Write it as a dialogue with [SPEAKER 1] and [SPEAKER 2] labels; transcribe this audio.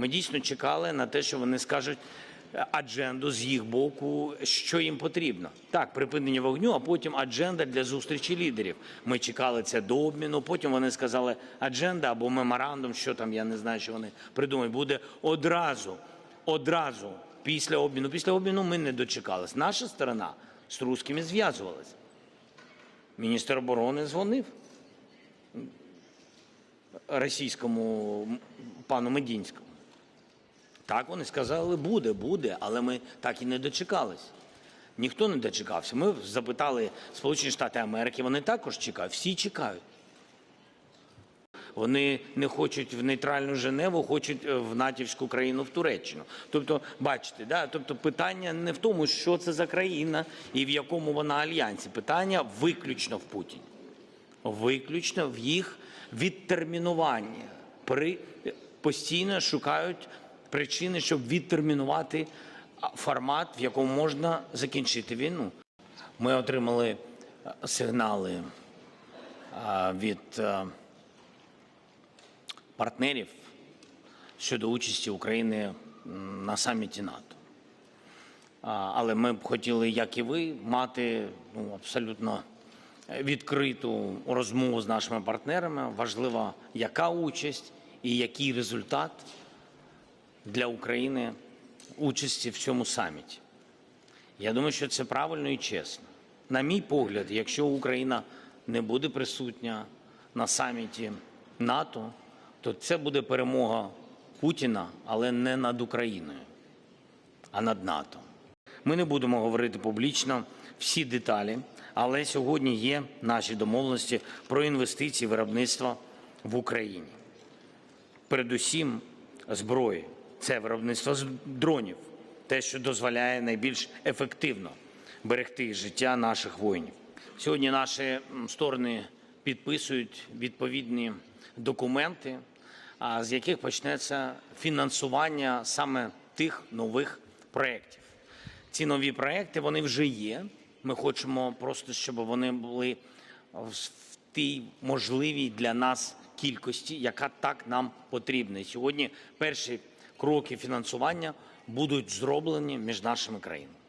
[SPEAKER 1] Ми дійсно чекали на те, що вони скажуть е, адженду з їх боку, що їм потрібно. Так, припинення вогню, а потім адженда для зустрічі лідерів. Ми чекали це до обміну. Потім вони сказали адженда або меморандум, що там я не знаю, що вони придумають. Буде одразу, одразу після обміну. Після обміну ми не дочекались. Наша сторона з русскими зв'язувалась. Міністр оборони дзвонив російському пану Медінському. Так вони сказали, буде, буде, але ми так і не дочекались. Ніхто не дочекався. Ми запитали Сполучені Штати Америки, вони також чекають, всі чекають. Вони не хочуть в нейтральну Женеву, хочуть е, в натівську країну в Туреччину. Тобто, бачите, да? тобто питання не в тому, що це за країна і в якому вона альянсі. Питання виключно в Путіні. Виключно в їх відтермінуванні. При постійно шукають причини, щоб відтермінувати формат, в якому можна закінчити війну. Ми отримали е, сигнали від е, партнерів щодо участі України на саміті НАТО. Але ми б хотіли, як і ви, мати ну, абсолютно відкриту розмову з нашими партнерами. Важлива, яка участь і який результат для України участі в цьому саміті. Я думаю, що це правильно і чесно. На мій погляд, якщо Україна не буде присутня на саміті НАТО, то це буде перемога Путіна, але не над Україною, а над НАТО. Ми не будемо говорити публічно всі деталі, але сьогодні є наші домовленості про інвестиції в виробництво в Україні. Передусім зброї. Це виробництво дронів, те, що дозволяє найбільш ефективно берегти життя наших воїнів. Сьогодні наші сторони підписують відповідні документи, з яких почнеться фінансування саме тих нових проєктів. Ці нові проекти вони вже є. Ми хочемо просто, щоб вони були в тій можливій для нас кількості, яка так нам потрібна. Сьогодні перші кроки фінансування будуть зроблені між нашими країнами.